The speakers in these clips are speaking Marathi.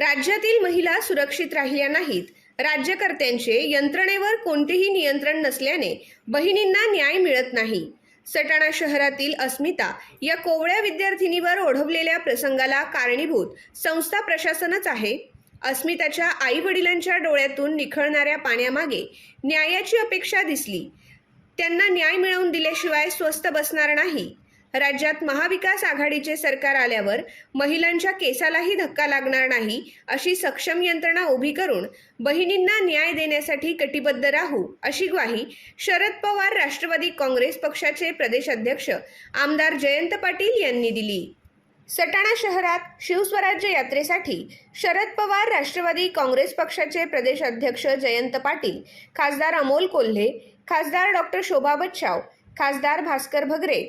राज्यातील महिला सुरक्षित राहिल्या नाहीत. राज्यकर्त्यांचे यंत्रणेवर कोणतेही नियंत्रण नसल्याने बहिणींना न्याय मिळत नाही. सटाणा शहरातील अस्मिता या कोवळ्या विद्यार्थिनीवर ओढवलेल्या प्रसंगाला कारणीभूत संस्था प्रशासनच आहे. अस्मिताच्या आई वडिलांच्या डोळ्यातून निखळणाऱ्या पाण्यामागे न्यायाची अपेक्षा दिसली. त्यांना न्याय मिळवून दिल्याशिवाय स्वस्त बसणार नाही. राज्यात महाविकास आघाडीचे सरकार आल्यावर महिलांच्या केसालाही धक्का लागणार नाही अशी सक्षम यंत्रणा उभी करून बहिणींना न्याय देण्यासाठी कटिबद्ध राहू अशी ग्वाही शरद पवार राष्ट्रवादी काँग्रेस पक्षाचे प्रदेशाध्यक्ष आमदार जयंत पाटील यांनी दिली. सटाणा शहरात शिवस्वराज्य यात्रेसाठी शरद पवार राष्ट्रवादी काँग्रेस पक्षाचे प्रदेशाध्यक्ष जयंत पाटील खासदार अमोल कोल्हे खासदार डॉक्टर शोभा बच्छाव खासदार भास्कर भगरे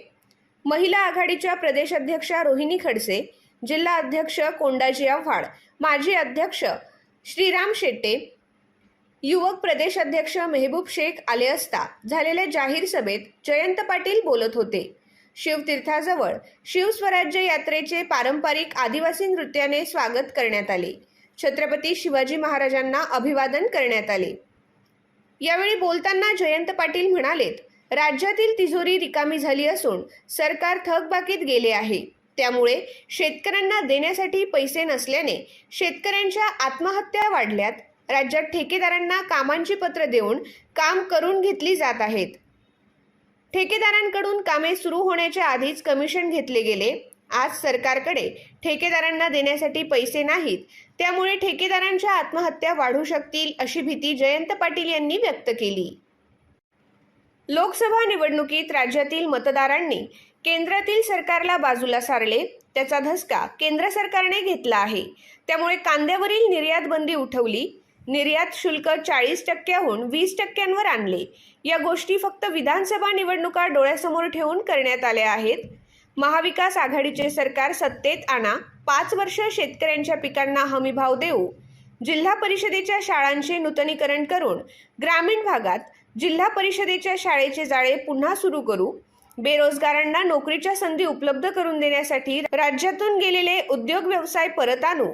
महिला आघाडीच्या प्रदेशाध्यक्षा रोहिणी खडसे जिल्हा अध्यक्ष कोंडाजी आव्हाड माजी अध्यक्ष श्रीराम शेट्टे युवक प्रदेशाध्यक्ष मेहबूब शेख आले असता झालेल्या जाहीर सभेत जयंत पाटील बोलत होते. शिवतीर्थाजवळ शिवस्वराज्य यात्रेचे पारंपरिक आदिवासी नृत्याने स्वागत करण्यात आले. छत्रपती शिवाजी महाराजांना अभिवादन करण्यात आले. यावेळी बोलताना जयंत पाटील म्हणालेत राज्यातील तिजोरी रिकामी झाली असून सरकार थकबाकीत गेले आहे. त्यामुळे शेतकऱ्यांना देण्यासाठी पैसे नसल्याने शेतकऱ्यांच्या आत्महत्या वाढल्यात. राज्यात ठेकेदारांना कामांची पत्र देऊन काम करून घेतली जात आहेत. ठेकेदारांकडून कामे सुरू होण्याच्या आधीच कमिशन घेतले गेले. आज सरकारकडे ठेकेदारांना देण्यासाठी पैसे नाहीत. त्यामुळे ठेकेदारांच्या आत्महत्या वाढू शकतील अशी भीती जयंत पाटील यांनी व्यक्त केली. लोकसभा निवडणुकीत राज्यातील मतदारांनी केंद्रातील सरकारला बाजूला सारले त्याचा धसका केंद्र सरकारने घेतला आहे. त्यामुळे कांद्यावरील निर्यात बंदी उठवली निर्यात शुल्क चाळीस टक्क्याहून वीस टक्क्यांवर आणले. या गोष्टी फक्त विधानसभा निवडणुका डोळ्यासमोर ठेवून करण्यात आल्या आहेत. महाविकास आघाडीचे सरकार सत्तेत आणा पाच वर्ष शेतकऱ्यांच्या पिकांना हमीभाव देऊ. जिल्हा परिषदेच्या शाळांचे नूतनीकरण करून ग्रामीण भागात जिल्हा परिषदेच्या शाळेचे जाळे पुन्हा सुरू करू. बेरोजगारांना नोकरीच्या संधी उपलब्ध करून देण्यासाठी राज्यातून गेलेले उद्योग व्यवसाय परत आणू.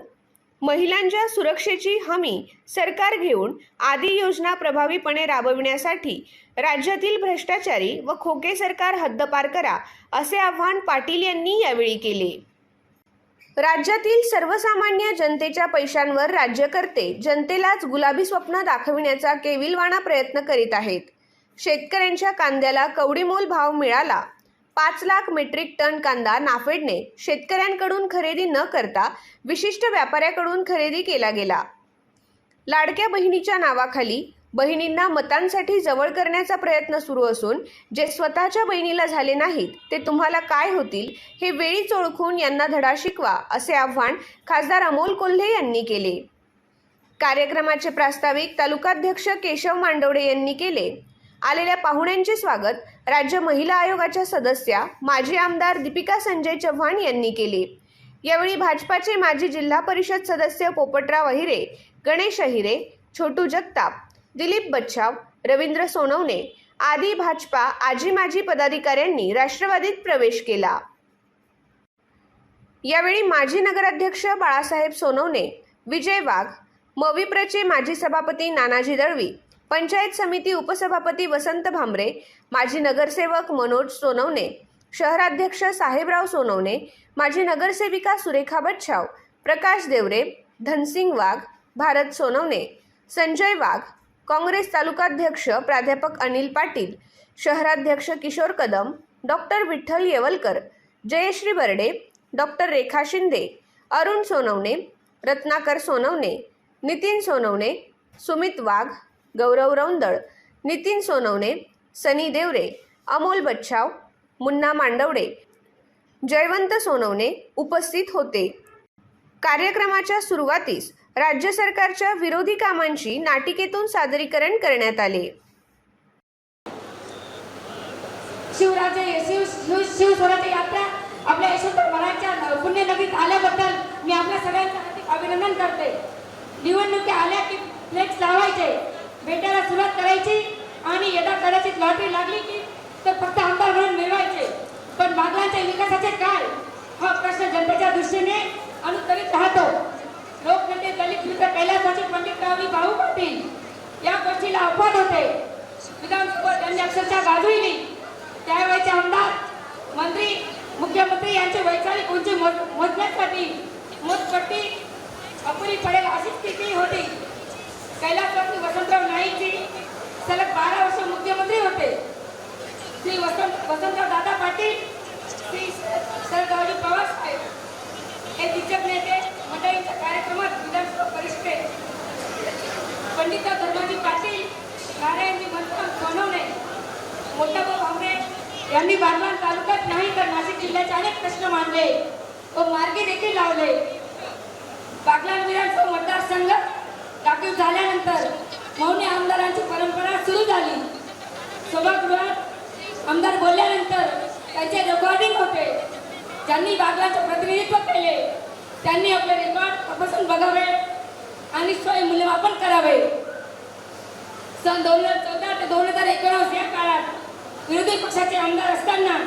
महिलांच्या सुरक्षेची हमी सरकार घेऊन आदी योजना प्रभावीपणे राबविण्यासाठी राज्यातील भ्रष्टाचारी व खोके सरकार हद्दपार करा असे आवाहन पाटील यांनी यावेळी केले. राज्यातील सर्वसामान्य जनतेच्या पैशांवर राज्यकर्ते जनतेलाच गुलाबी स्वप्न दाखविण्याचा केविलवाणा प्रयत्न करीत आहेत. शेतकऱ्यांच्या कांद्याला कवडीमोल भाव मिळाला. पाच लाख मेट्रिक टन कांदा नाफेडने शेतकऱ्यांकडून खरेदी न करता विशिष्ट व्यापाऱ्याकडून खरेदी केला गेला. लाडक्या बहिणीच्या नावाखाली बहिणींना मतांसाठी जवळ करण्याचा प्रयत्न सुरू असून जे स्वतःच्या बहिणीला झाले नाहीत ते तुम्हाला काय होतील हे वेळीच ओळखून यांना धडा शिकवा असे आव्हान खासदार अमोल कोल्हे यांनी केले. कार्यक्रमाचे प्रास्ताविक तालुकाध्यक्ष केशव मांडवडे यांनी केले. आलेल्या पाहुण्यांचे स्वागत राज्य महिला आयोगाच्या सदस्या माजी आमदार दीपिका संजय चव्हाण यांनी केले. यावेळी भाजपाचे माजी जिल्हा परिषद सदस्य पोपटराव अहिरे गणेश अहिरे छोटू जगताप दिलीप बच्छाव रवींद्र सोनवणे आदी भाजपा आजी माजी पदाधिकाऱ्यांनी राष्ट्रवादीत प्रवेश केला. यावेळी माजी नगराध्यक्ष बाळासाहेब सोनवणे विजय वाघ मविप्रचे माजी सभापती नानाजी दळवी पंचायत समिती उपसभापती वसंत भांबरे माजी नगरसेवक मनोज सोनवणे शहराध्यक्ष साहेबराव सोनवणे माजी नगरसेविका सुरेखा बच्छाव प्रकाश देवरे धनसिंग वाघ भारत सोनवणे संजय वाघ काँग्रेस तालुकाध्यक्ष प्राध्यापक अनिल पाटील शहराध्यक्ष किशोर कदम डॉक्टर विठ्ठल येवलकर जयश्री बर्डे डॉक्टर रेखा शिंदे अरुण सोनवणे रत्नाकर सोनवणे नितीन सोनवणे सुमित वाघ गौरव रौंदळ नितीन सोनवणे सनी देवरे अमोल बच्छाव मुन्ना मांडवडे जयवंत सोनवणे उपस्थित होते. कार्यक्रमाच्या सुरुवातीस राज्य सरकारच्या विरोधी कामांची नाटिकेतून सादरीकरण करण्यात आले. शिवराजे शिव शिव शिव यात्रा आपल्या यशवंत महाराजच्या पुण्यनगरीत आल्याबद्दल मी आपल्या सगळ्यांचं हार्दिक अभिनंदन करते. निवडणुकी आल्या की फ्लेक्स लावायचे भेटायला सुरुवात करायची आणि यदा कदाचित लॉटरी लागली की तर फक्त आमदार म्हणून मिळवायचे. पण बागलांच्या विकासाचे काय हा प्रश्न जनतेच्या दृष्टीने अनुत्तरित राहतो लोकनेते दलित मित्र कैलासवासी पंडितरावजी भाऊ पाटील या गोष्टीला अपवाद होते विधानसभेत त्यांनी अक्षरशः गाजविली त्यावेळेचे आमदार मंत्री मुख्यमंत्री यांची वैचारिक उंची मोज- मोजण्यासाठी मोजपट्टी अपुरी पडेल अशी स्थिती होती कैलासवासी वसंतराव नाईकजी सलग बारा वर्ष मुख्यमंत्री होते श्री वसंत वसंतराव दादा पाटील श्री शरदरावजी पवार हे दिग्गज नेते मंडळींच्या कार्यक्रमात विधानसभा परिषदेत पंडिता धर्माजी पाटील नारायणजी मंत्र सोनवणे मोठाभाऊ भांबरे यांनी बारमान तालुक्यात नाही तर नाशिक जिल्ह्याचे अनेक प्रश्न मांडले व मार्गी देखील लावले. बागलान विधानसभा मतदारसंघ दाखल झाल्यानंतर मौनी आमदारांची परंपरा सुरू झाली. सभागृहात आमदार बोलल्यानंतर त्यांचे रेकॉर्डिंग होते. ज्यांनी बागलाचे प्रतिनिधित्व केले त्यांनी आपले रेकॉर्ड तपासून बघावे आणि स्वयं मूल्यमापन करावे. सन दोन हजार चौदा ते दोन हजार एकोणास या काळात विरोधी पक्षाचे आमदार असताना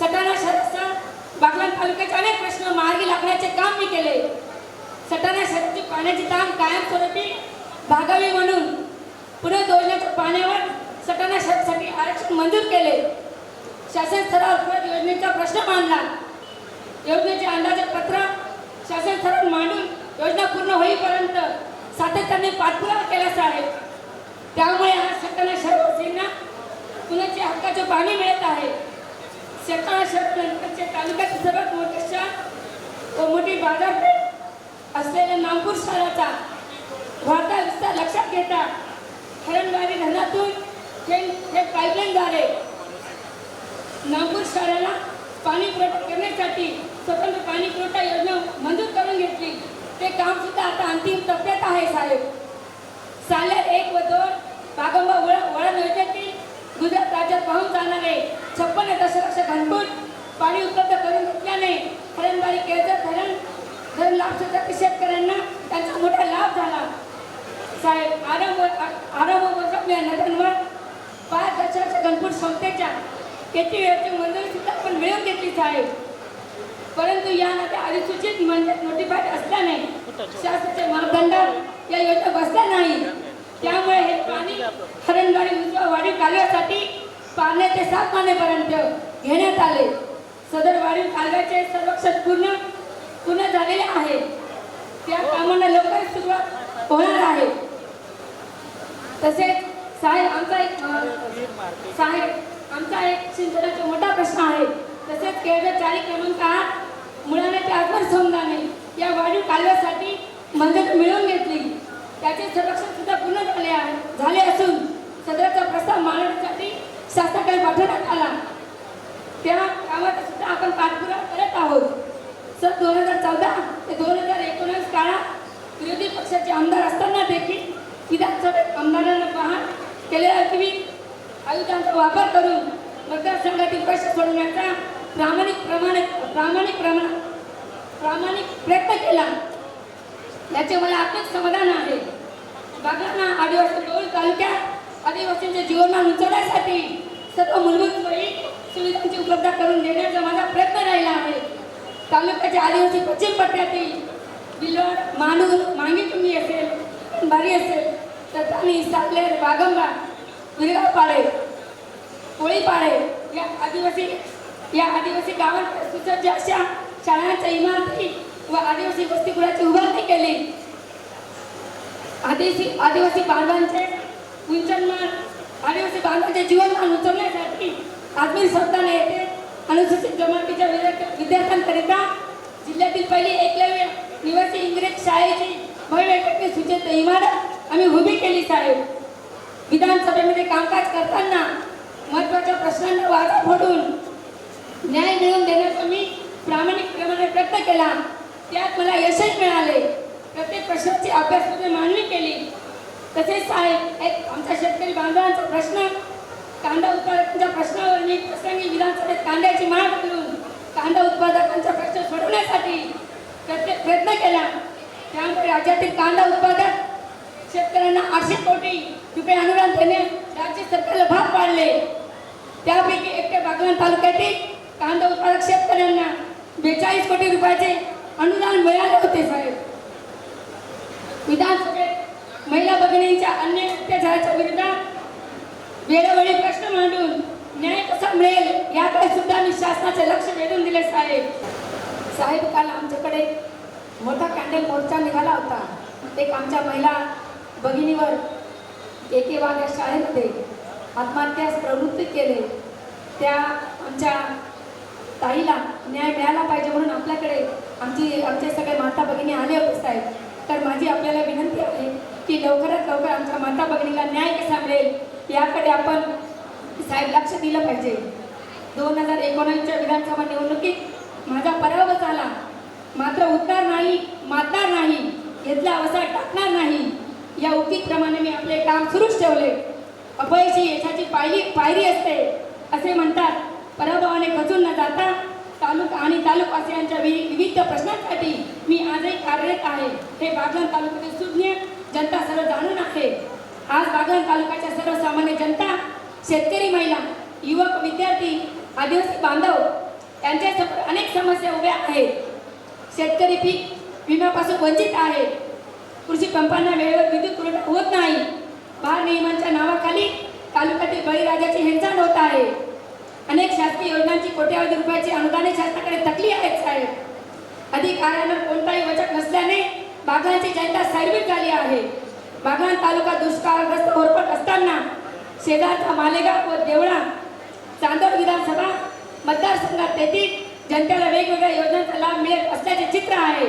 सटाणा शहरासह बागलाण तालुक्याचे अनेक प्रश्न मार्गी लागण्याचे काम मी केले. सटाणा शहराची पाण्याची ताण कायमस्वरूपी भागावी म्हणून पुढे योजनेच्या पाण्यावर सटाणा शहरासाठी आरक्षण मंजूर केले. शासन स्तरावर योजनेचा प्रश्न मांडला योजनेचे अंदाजे पत्र शासन स्तरावर मांडून योजना पूर्ण होईपर्यंत सातत्याने पाठपुरावा केलाच आहे त्यामुळे आज शेतकऱ्या शहरवासींना कुणाच्या हक्काचे पाणी मिळत आहे. सटाणा शहर नंतरचे तालुक्यात सर्वात मोठे शहर व मोठी बाजारपेठ असलेल्या नागपूर शहराचा वाढता विस्तार लक्षात घेता. हरणबारी धरणातून हे हे पाईपलाईनद्वारे नागपूर शहराला पाणी पुरवठा करण्यासाठी स्वतंत्र पाणी पुरवठा योजना मंजूर करून घेतली. ते काम सुद्धा आता अंतिम टप्प्यात आहे साहेब. साल्या एक व दोन बागंबा वळ वळण योजनेतील गुजरात राज्यात पाहून जाणारे छप्पन्न दशलक्ष घनफूट पाणी उपलब्ध करून घेतल्याने हरणबारी केळझर धरण धरण लाभसाठी शेतकऱ्यांना त्यांचा मोठा लाभ झाला. साहेब आरंभ आरंभ मोसम या नद्यांवर पाच दशलक्ष घनफूट क्षमतेच्या त्याची वेळची मंजुरी सुद्धा आपण मिळवून घेतली साहेब. परंतु या नात्या अधिसूचित म्हणजे नोटिफाईड असल्याने शासनाचे मापदंड या योजना बसल्या नाही. त्यामुळे हे पाणी हरणगाडी उजवा वाढीव कालव्यासाठी पाण्या ते सात पाण्यापर्यंत घेण्यात आले. सदर वाढीव कालव्याचे संरक्षण पूर्ण पूर्ण झालेले आहे. त्या कामांना लवकरच सुरुवात होणार आहे. तसेच साहेब आमचा एक साहेब आमचा एक सिंचनाचा मोठा प्रश्न आहे. तसेच केळवे चारी क्रमांक आठ मुळाने ते समजा नाही या वाढीव कालव्यासाठी मंजूर मिळवून घेतली. त्याचे संरक्षण सुद्धा पूर्ण झाले आहे झाले असून सदरचा प्रस्ताव मांडण्यासाठी शासनाकडे पाठवण्यात आला. त्या कामाचा सुद्धा आपण पाठपुरावा करत आहोत. सर दोन हजार चौदा ते दोन हजार एकोणीस काळात विरोधी पक्षाचे आमदार असताना देखील विधानसभेत आमदारांना पहा केलेला की मी आयुधांचा वापर करून मतदारसंघातील पैसे सोडवण्याचा प्रामाणिक प्रमाणे प्रामाणिक प्रमाण प्रामाणिक प्रयत्न केला. याचे मला आत्मिक समाधान आहे. बागलांना आदिवासी बहुल तालुक्यात आदिवासींचे जीवनमान उंचवण्यासाठी सर्व मूलभूत सोयी सुविधांची उपलब्ध करून देण्याचा माझा प्रयत्न राहिला आहे. तालुक्याच्या आदिवासी पश्चिम पट्ट्यातील बिलोड मानूर तुम्ही असेल भारी असेल तथानी वाघंबा बागंबा विरगावपाडे कोळीपाडे या आदिवासी या आदिवासी गावात सुसज्ज अशा शाळांच्या इमारती व आदिवासी वसतिगृहाची उभारणी केली. आदिवासी आदिवासी बांधवांचे उंचनमान आदिवासी बांधवांचे जीवनमान उंचवण्यासाठी आजमीर संस्थाने येथे अनुसूचित जमातीच्या विद्यार्थ्यांकरिता जिल्ह्यातील पहिली एकलव्य निवासी इंग्रज शाळेची भव्य सूचित इमारत आम्ही उभी केली साहेब. विधानसभेमध्ये कामकाज करताना महत्त्वाच्या प्रश्नांना वाचा फोडून न्याय मिळवून देण्याचा मी प्रामाणिकपणे प्रयत्न केला. त्यात मला यशही मिळाले. प्रत्येक प्रश्नाची अभ्यासमध्ये मांडणी केली. तसेच साहेब एक आमच्या शेतकरी बांधवांचा प्रश्न कांदा उत्पादकांच्या प्रश्नावर मी प्रसंगी विधानसभेत कांद्याची माग करून कांदा उत्पादकांचा प्रश्न सोडवण्यासाठी प्रत्येक प्रयत्न केला. त्यामुळे राज्यातील कांदा उत्पादक शेतकऱ्यांना आठशे कोटी रुपये अनुदान देणे राज्य सरकारला भाग पाडले. त्यापैकी एकट्या बागलाण तालुक्यातील कांदा उत्पादक शेतकऱ्यांना बेचाळीस कोटी रुपयाचे अनुदान मिळाले होते साहेब. विधानसभेत महिला भगिनींच्या अन्य अत्याचाराच्या विरोधात वेळोवेळी प्रश्न मांडून न्याय कसा मिळेल याकडे सुद्धा मी शासनाचे लक्ष वेधून दिले साहेब. साहेब काल आमच्याकडे मोठा कॅन्डल मोर्चा निघाला होता. एक आमच्या महिला भगिनीवर एके वाघ शाळेमध्ये आत्महत्यास प्रवृत्त केले. त्या आमच्या ताईला न्याय मिळाला पाहिजे म्हणून आपल्याकडे आमची आमचे सगळे माता भगिनी आले होते साहेब. तर माझी आपल्याला विनंती आहे की लवकरात लवकर आमच्या माता भगिनीला न्याय कसा मिळेल याकडे आपण साहेब लक्ष दिलं पाहिजे. दोन हजार एकोणीसच्या विधानसभा निवडणुकीत माझा पराभव झाला. मात्र उद्धार नाही मातार नाही घेतला अवसर टाकणार नाही. या उक्तीप्रमाणे मी आपले काम सुरूच ठेवले. अपयशी यशाची पायरी पायरी असते असे म्हणतात. पराभवाने खचून न जाता तालुका आणि तालुकावासियांच्या विविध प्रश्नांसाठी मी आजही कार्यरत आहे. हे बागलाण तालुक्यातील सुज्ञ जनता सर्व जाणून आहे. आज बागलाण तालुक्याच्या सर्वसामान्य जनता शेतकरी महिला युवक विद्यार्थी आदिवासी बांधव यांच्यासमोर अनेक समस्या उभ्या आहेत. शेतकरी पीक विम्यापासून वंचित आहे. कृषी पंपांना वेळेवर विद्युत पुरवठा होत नाही. बाल नियमांच्या नावाखाली तालुक्यातील बळीराजाची हेळसांड होत आहे. अनेक शासकीय योजनांची कोट्यावधी रुपयाची अनुदाने शासनाकडे थकली आहेत साहेब. अधिकाऱ्यांवर कोणताही वचक नसल्याने बागांची जनता सायबीत झाली आहे. बागान तालुका दुष्काळग्रस्त होरपट असताना शेजारचा मालेगाव व देवळा चांदोड विधानसभा मतदारसंघात तेथील जनतेला वेगवेगळ्या योजनांचा लाभ मिळत असल्याचे चित्र आहे.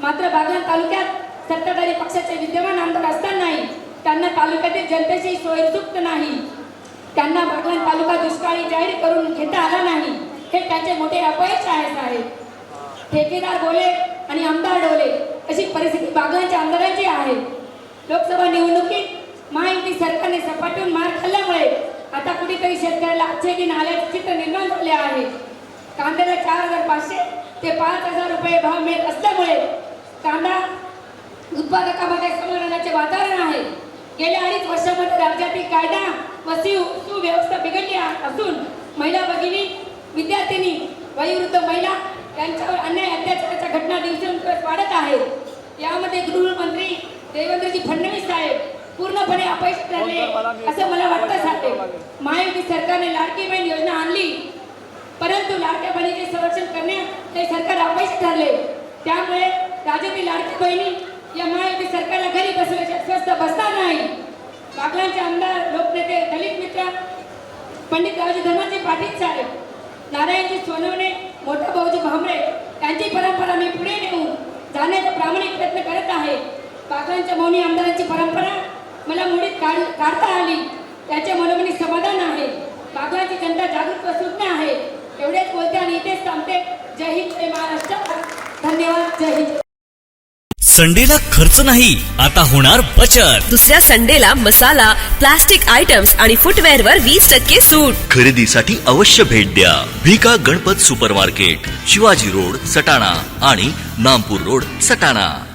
मात्र बागलाण तालुक्यात सत्ताधारी पक्षाचे विद्यमान आमदार असतानाही त्यांना तालुक्यातील जनतेची सोय सुप्त नाही. त्यांना बागलाण तालुका दुष्काळी जाहीर करून घेता आला नाही हे त्यांचे मोठे अपयश आहे साहेब. ठेकेदार बोले आणि आमदार डोले अशी परिस्थिती बागलांच्या आमदारांची आहे. लोकसभा निवडणुकीत महायुती सरकारने सपाटून मार खाल्ल्यामुळे आता कुठेतरी शेतकऱ्याला आजचे दिन आल्याचे चित्र निर्माण झाले आहे. कांद्याला चार हजार पाचशे ते पाच हजार रुपये भाव मिळत असल्यामुळे उत्पादकामध्ये समाधानाचे वातावरण आहे. गेल्या अडीच वर्षामध्ये राज्यातील कायदा व सुव्यवस्था बिघडली असून महिला भगिनी विद्यार्थिनी वयोवृद्ध महिला यांच्यावर अन्याय अत्याचाराच्या घटना दिवसेंदिवस वाढत आहेत यामध्ये गृहमंत्री देवेंद्रजी फडणवीस साहेब पूर्णपणे अपयश ठरले असं मला वाटतं साहेब. महायुती सरकारने लाडकी बहीण योजना आणली. परंतु लाडक्या बहिणीचे संरक्षण करण्यात हे सरकार अपयशी ठरले. त्यामुळे राज्यातील लाडकी बहिणी या महायुती सरकारला घरी बसवायच्या अस्वस्थ बसता नाही. बागलांचे आमदार लोकनेते दलित मित्र पंडित रावजी धर्माचे पाठीत साहेब नारायणजी सोनवणे मोठा भाऊजी भांबरे यांची परंपरा मी पुढे नेऊन जाण्याचा प्रामाणिक प्रयत्न करत आहे. बागलांच्या मौनी आमदारांची परंपरा मला मुळीत काढ काढता आली. त्याचे मनोमनी समाधान आहे. बागलांची जनता जागृत व सुज्ञ आहे. एवढेच बोलते आणि इथेच थांबते. जय हिंद जय महाराष्ट्र. धन्यवाद. जय हिंद. संडेला खर्च नाही आता होणार बचत. दुसऱ्या संडेला मसाला प्लास्टिक आयटम्स आणि फुटवेअरवर वीस टक्के सूट. खरेदीसाठी अवश्य भेट द्या. भिका गणपत सुपरमार्केट शिवाजी रोड सटाणा आणि नामपूर रोड सटाणा.